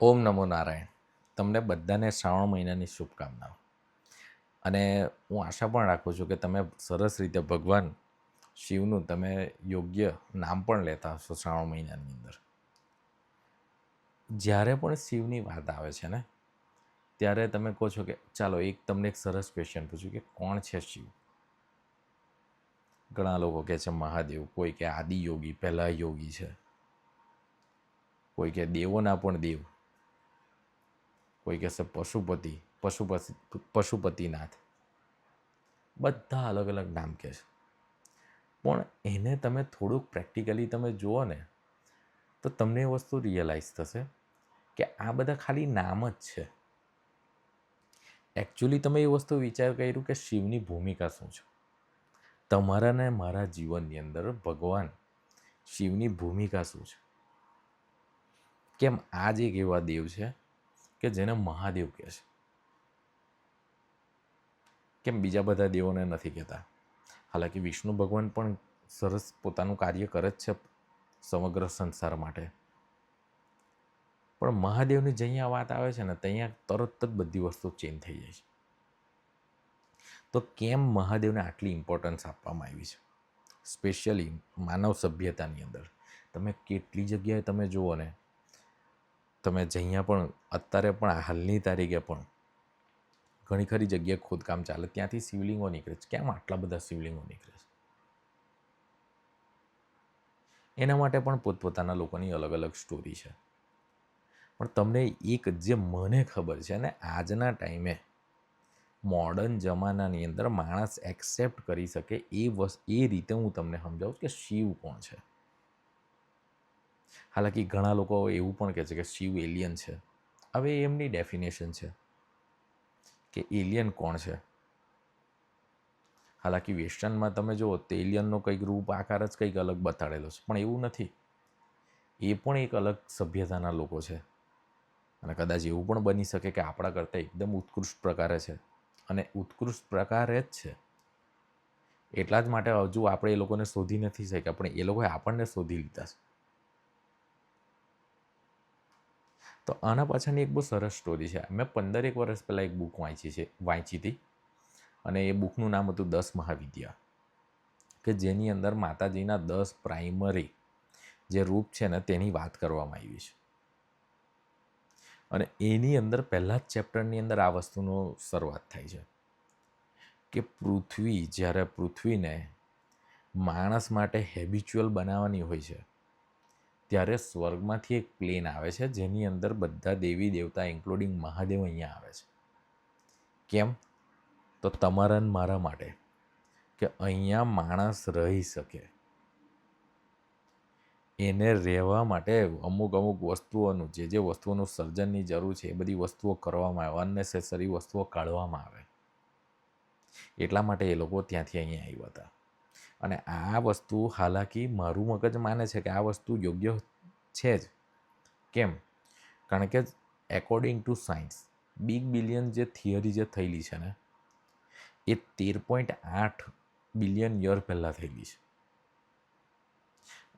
ઓમ નમો નારાયણ. તમને બધાને શ્રાવણ મહિનાની શુભકામનાઓ. અને હું આશા પણ રાખું છું કે તમે સરસ રીતે ભગવાન શિવનું તમે યોગ્ય નામ પણ લેતા હશો શ્રાવણ મહિનાની અંદર. જ્યારે પણ શિવની વાત આવે છે ને, ત્યારે તમે કહો છો કે, ચાલો એક તમને એક સરસ ક્વેશ્ચન પૂછ્યું કે, કોણ છે શિવ? ઘણા લોકો કહે છે મહાદેવ, કોઈ કે આદિ યોગી, પહેલા યોગી છે. કોઈ કે દેવોના પણ દેવ. કોઈ કહેશે પશુપતિ પશુપતિ, પશુપતિનાથ. બધા અલગ અલગ નામ કહે છે. પણ એને તમે થોડુંક પ્રેક્ટિકલી તમે જુઓ ને, તો તમને એ વસ્તુ રિયલાઇઝ થશે કે આ બધા ખાલી નામ જ છે. એકચ્યુઅલી તમે એ વસ્તુ વિચાર કર્યું કે શિવની ભૂમિકા શું છે? તમારા ને મારા જીવનની અંદર ભગવાન શિવની ભૂમિકા શું છે? કેમ આ જ એક એવા દેવ છે કે જેને મહાદેવ કહે છે. કેમ બીજા બધા દેવોને નથી કહેતા? હાલાકી વિષ્ણુ ભગવાન પણ સરસ પોતાનું કાર્ય કરે જ છે સમગ્ર સંસાર માટે. પણ મહાદેવની જ્યાં વાત આવે છે ને, ત્યાં તરત જ બધી વસ્તુ ચેન્જ થઈ જાય છે. તો કેમ મહાદેવને આટલી ઇમ્પોર્ટન્સ આપવામાં આવી છે? સ્પેશિયલી માનવ સભ્યતાની અંદર. તમે કેટલી જગ્યાએ તમે જુઓ ને તમે જ્યાં પણ, અત્યારે પણ હાલની તારીખે પણ ઘણી ખરી જગ્યાએ ખોદકામ ચાલે. ત્યાંથી શિવલિંગો નીકળે છે. કેમ આટલા બધા શિવલિંગો નીકળે છે? એના માટે પણ પોતપોતાના લોકોની અલગ અલગ સ્ટોરી છે. પણ તમને એક જે મને ખબર છે ને, આજના ટાઈમે મોડર્ન જમાનાની અંદર માણસ એક્સેપ્ટ કરી શકે એ વસ્તુ એ રીતે હું તમને સમજાવું કે શિવ કોણ છે. હાલાકી ઘણા લોકો એવું પણ કહે છે કે શિવ એલિયન છે. હવે એમની ડેફિનેશન છે કે એલિયન કોણ છે? હાલાકી વેસ્ટર્નમાં તમે જુઓ તો એલિયનનો કંઈક રૂપ, આકાર જ કંઈક અલગ બતાડેલો છે. પણ એવું નથી. એ પણ એક અલગ સભ્યતાના લોકો છે. અને કદાચ એવું પણ બની શકે કે આપણા કરતાં એકદમ ઉત્કૃષ્ટ પ્રકારે છે. અને ઉત્કૃષ્ટ પ્રકારે જ છે. એટલા જ માટે હજુ આપણે એ લોકોને શોધી નથી શક્યા, પણ એ લોકોએ આપણને શોધી લીધા છે. તો આના પાછળની એક બહુ સરસ સ્ટોરી છે. મેં પંદરેક વર્ષ પહેલાં એક બુક વાંચી છે, વાંચી હતી. અને એ બુકનું નામ હતું દસ મહાવિદ્યા. કે જેની અંદર માતાજીના દસ પ્રાઇમરી જે રૂપ છે ને તેની વાત કરવામાં આવી છે. અને એની અંદર પહેલાં જ ચેપ્ટરની અંદર આ વસ્તુનો શરૂઆત થાય છે. કે પૃથ્વી, જ્યારે પૃથ્વીને માણસ માટે હેબિચ્યુઅલ બનાવવાની હોય છે ત્યારે સ્વર્ગમાંથી એક પ્લેન આવે છે, જેની અંદર બધા દેવી દેવતા ઇન્ક્લુડિંગ મહાદેવ અહીંયા આવે છે. કેમ? તો તમારા મારા માટે કે અહીંયા માણસ રહી શકે. એને રહેવા માટે અમુક અમુક વસ્તુઓનું, જે જે વસ્તુઓનું સર્જનની જરૂર છે, એ બધી વસ્તુઓ કરવામાં આવે અનનેસેસરી વસ્તુઓ કાઢવામાં આવે. એટલા માટે એ લોકો ત્યાંથી અહીંયા આવ્યા હતા. અને આ વસ્તુ હાલાકી મારું મગજ માને છે કે આ વસ્તુ યોગ્ય છે જ. કેમ? કારણ કે according to science big billion જે થિયરી જે થયેલી છે ને, એ તેર પોઈન્ટ આઠ બિલિયન યર પહેલાં થયેલી છે.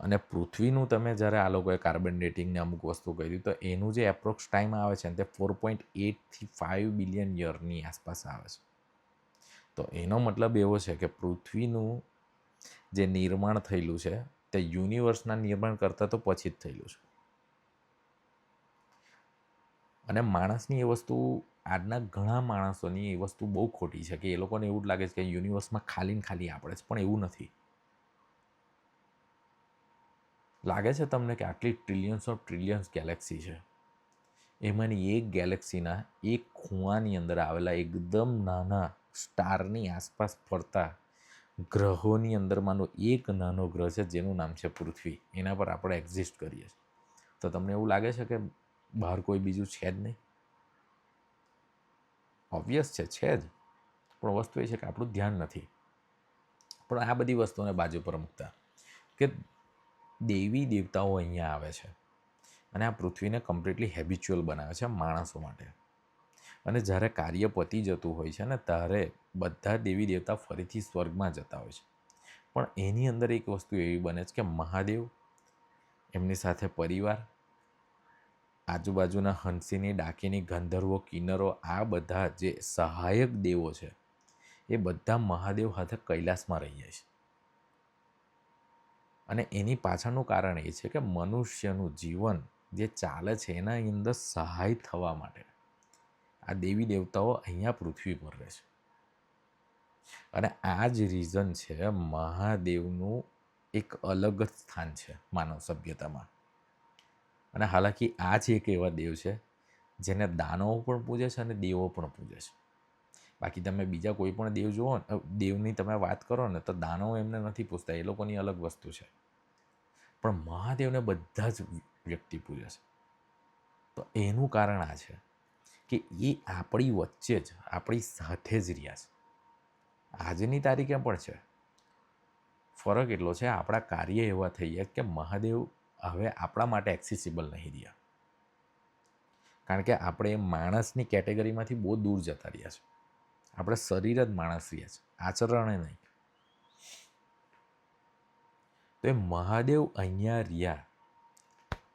અને પૃથ્વીનું તમે જ્યારે આ લોકોએ કાર્બન ડેટિંગને અમુક વસ્તુ કરી તો એનું જે એપ્રોક્સ ટાઈમ આવે છે તે ફોર પોઈન્ટ એટથી ફાઇવ બિલિયન યરની આસપાસ આવે છે. તો એનો મતલબ એવો છે કે પૃથ્વીનું જે નિર્માણ થયેલું છે, તે યુનિવર્સના નિર્માણ કરતાં તો પછી જ થયેલું છે. અને માણસની એ વસ્તુ, આજના ઘણા માણસોની એ વસ્તુ બહુ ખોટી છે કે એ લોકોને એવું જ લાગે છે કે યુનિવર્સમાં ખાલી ને ખાલી આપણે પણ એવું નથી. લાગે છે તમને કે આટલી ટ્રિલિયન્સ ઓફ ટ્રિલિયન્સ ગેલેક્સી છે? એમાંની એક ગેલેક્સીના એક ખૂણાની અંદર આવેલા એકદમ નાના સ્ટારની આસપાસ ફરતા ગ્રહોની અંદરમાંનો એક નાનો ગ્રહ છે, જેનું નામ છે પૃથ્વી. એના પર આપણે એક્ઝિસ્ટ કરીએ છીએ. તો તમને એવું લાગે છે કે બહાર કોઈ બીજું છે જ નહીં? ઓબ્વિયસ છે છે જ. પણ વસ્તુ એ છે કે આપણું ધ્યાન નથી. પણ આ બધી વસ્તુને બાજુ પર મૂકતા કે દેવી દેવતાઓ અહીંયા આવે છે. અને આ પૃથ્વીને કમ્પ્લીટલી હેબિચ્યુઅલ બનાવે છે માણસો માટે. અને જ્યારે કાર્ય પતી જતું હોય છે ને, ત્યારે બધા દેવી દેવતા ફરીથી સ્વર્ગમાં જતા હોય છે. પણ એની અંદર એક વસ્તુ એવી બને છે કે મહાદેવ, એમની સાથે પરિવાર, આજુબાજુના હંસીની, ડાકીની, ગંધર્વો, કિન્નરો, આ બધા જે સહાયક દેવો છે, એ બધા મહાદેવ સાથે કૈલાસમાં રહી જાય છે. અને એની પાછળનું કારણ એ છે કે મનુષ્યનું જીવન જે ચાલે છે એના અંદર સહાય થવા માટે. આ દેવી દેવતાઓ અહીંયા પૃથ્વી પર રહે છે. અને આ જ રીઝન છે, મહાદેવનું એક અલગ જ સ્થાન છે માનવ સભ્યતામાં. અને હાલાકી આ જ એક એવા દેવ છે, જેને દાનવો પણ પૂજે છે અને દેવો પણ પૂજે છે. બાકી તમે બીજા કોઈ પણ દેવ જુઓ દેવની તમે વાત કરો ને, તો દાનવો એમને નથી પૂછતા, એ લોકોની અલગ વસ્તુ છે. પણ મહાદેવને બધા જ વ્યક્તિ પૂજે છે. તો એનું કારણ આ છે. કે એ આપણી વચ્ચે જ, આપણી સાથે જ રહ્યા છે. આજની તારીખે પણ છે. ફરક એટલો છે, આપણા કાર્ય એવા થઈ ગયા કે મહાદેવ હવે આપણા માટે એક્સેસિબલ નહીં રહ્યા. કારણ કે આપણે માણસની કેટેગરીમાંથી બહુ દૂર જતા રહ્યા છે. આપણે શરીર જ માણસ રહ્યા છે, આચરણે નહીં. તો એ મહાદેવ અહીંયા રહ્યા,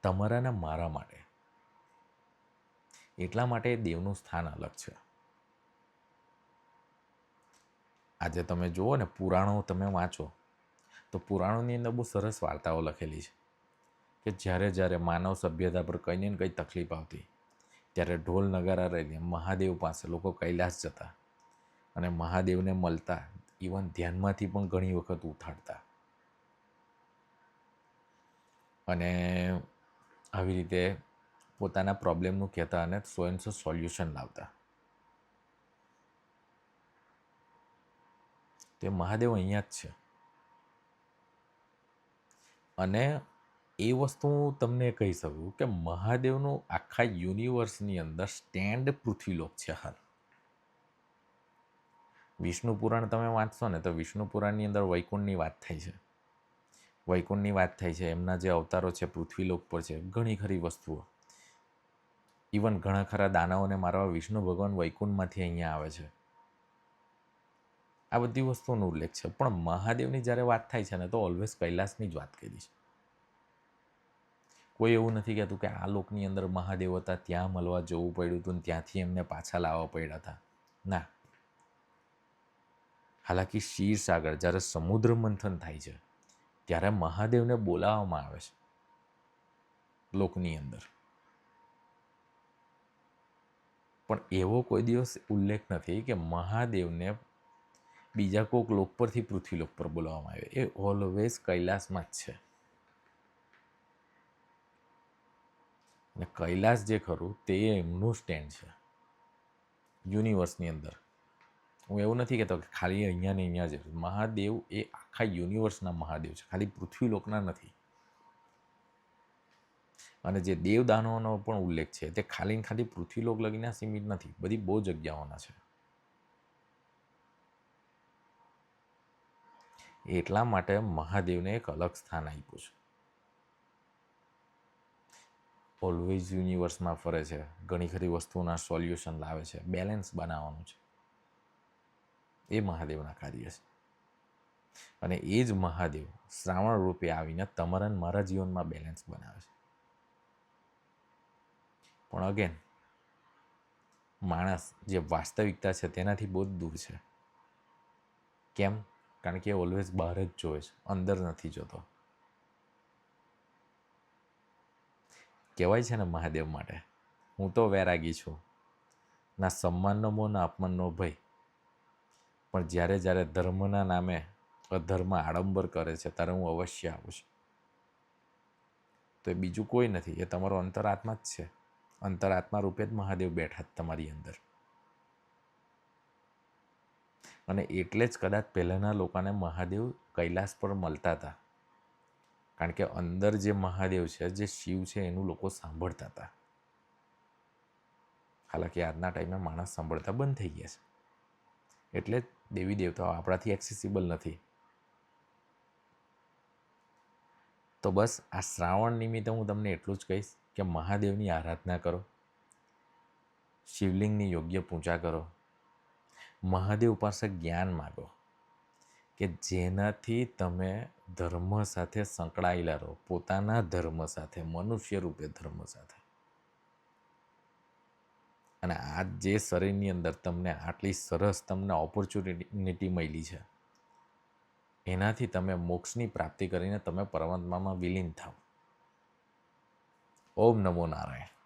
તમારાને મારા માટે. એટલા માટે દેવનું સ્થાન અલગ છે. આજે તમે જુઓ ને પુરાણો તમે વાંચો, તો પુરાણોની અંદર બહુ સરસ વાર્તાઓ લખેલી છે કે જ્યારે જ્યારે માનવ સભ્યતા પર કંઈ ને કંઈ તકલીફ આવતી, ત્યારે ઢોલ નગારા રહીને મહાદેવ પાસે લોકો કૈલાસ જતા અને મહાદેવને મળતા ઇવન ધ્યાનમાંથી પણ ઘણી વખત ઉથાડતા અને આવી રીતે પોતાના પ્રોબ્લેમનું કહેતા અને સ્વયંસો સોલ્યુશન લાવતા. તે મહાદેવ અહીંયા જ છે. અને એ વસ્તુ હું તમને કહી શકું કે મહાદેવનું આખા યુનિવર્સની અંદર સ્ટેન્ડ પૃથ્વીલોક છે હાલ. વિષ્ણુ પુરાણ તમે વાંચશો ને તો વિષ્ણુ પુરાણની અંદર વૈકુંઠની વાત થાય છે. વૈકુંઠની વાત થાય છે, એમના જે અવતારો છે પૃથ્વીલોક પર છે, ઘણી ખરી વસ્તુઓ. ઇવન ઘણા ખરા દાનવોને મારવા વિષ્ણુ ભગવાન વૈકુંઠમાંથી અહીંયા આવે છે. આ બધી વસ્તુઓનો ઉલ્લેખ છે. પણ મહાદેવની જ્યારે વાત થાય છે ને, તો ઓલવેઝ કૈલાસની જ વાત કરી છે. કોઈ એવું નથી કહેતું કે આ લોકની અંદર મહાદેવ હતા, ત્યાં મળવા જવું પડ્યું હતું ત્યાંથી એમને પાછા લાવવા પડ્યા હતા. ના. હાલાકી સાગર, જ્યારે સમુદ્ર મંથન થાય છે, ત્યારે મહાદેવને બોલાવવામાં આવે છે. લોકની અંદર. પણ એવો કોઈ દિવસ ઉલ્લેખ નથી કે મહાદેવને બીજા કોઈક લોક પરથી પૃથ્વીલોક પર બોલાવવામાં આવે એ ઓલવેઝ કૈલાસમાં જ છે. અને કૈલાસ જે ખરું તે એમનું સ્ટેન્ડ છે. યુનિવર્સની અંદર. હું એવું નથી કહેતો કે ખાલી અહીંયા ને અહીંયા જ મહાદેવ એ આખા યુનિવર્સના મહાદેવ છે. ખાલી પૃથ્વીલોકના નથી. અને જે દેવદાનોનો પણ ઉલ્લેખ છે, તે ખાલી ખાલી પૃથ્વીલોક લગીને સીમિત નથી. બધી બહુ જગ્યાઓના છે. એટલા માટે મહાદેવને એક અલગ સ્થાન આપ્યું છે. ઓલવેઝ યુનિવર્સમાં ફરે છે. ઘણી ખરી વસ્તુઓના સોલ્યુશન લાવે છે. બેલેન્સ બનાવવાનું છે. એ મહાદેવના કાર્ય છે. અને એ જ મહાદેવ શ્રાવણ રૂપે આવીને તમારા મારા જીવનમાં બેલેન્સ બનાવે છે. પણ અગેન માણસ જે વાસ્તવિકતા છે તેનાથી બહુ જ દૂર છે. કેમ? કારણ કે ઓલવેઝ બહાર જ જોવે છે, અંદર નથી જોતો. કહેવાય છે ને મહાદેવ માટે, હું તો વૈરાગી છું. ના સન્માનનો મોહ ના અપમાનનો ભય. પણ જ્યારે જ્યારે ધર્મના નામે અધર્મ આડંબર કરે છે, ત્યારે હું અવશ્ય આવું છું. તો એ બીજું કોઈ નથી, એ તમારો અંતરાત્મા જ છે. અંતરાત્મા રૂપે જ મહાદેવ બેઠા તમારી અંદર. અને એટલે જ કદાચ પહેલાંના લોકોને મહાદેવ કૈલાસ પર મળતા હતા. કારણ કે અંદર જે મહાદેવ છે, જે શિવ છે, એનું લોકો સાંભળતા હતા. હાલાકી આજના ટાઈમે માણસ સાંભળતા બંધ થઈ ગયા છે. એટલે દેવી દેવતાઓ આપણાથી એક્સેસિબલ નથી. તો બસ આ શ્રાવણ નિમિત્તે હું તમને એટલું જ કહીશ કે મહાદેવની આરાધના કરો. શિવલિંગની યોગ્ય પૂજા કરો. મહાદેવ પાસે જ્ઞાન માગો કે જેનાથી તમે ધર્મ સાથે સંકળાયેલા રહો, પોતાના ધર્મ સાથે, મનુષ્ય રૂપે ધર્મ સાથે. અને આ જે શરીરની અંદર તમને આટલી સરસ તમને ઓપોર્ચ્યુનિટી મળી છે, એનાથી તમે મોક્ષની પ્રાપ્તિ કરીને તમે પરમાત્મામાં વિલીન થાવ ઓમ નમો નારાયણ.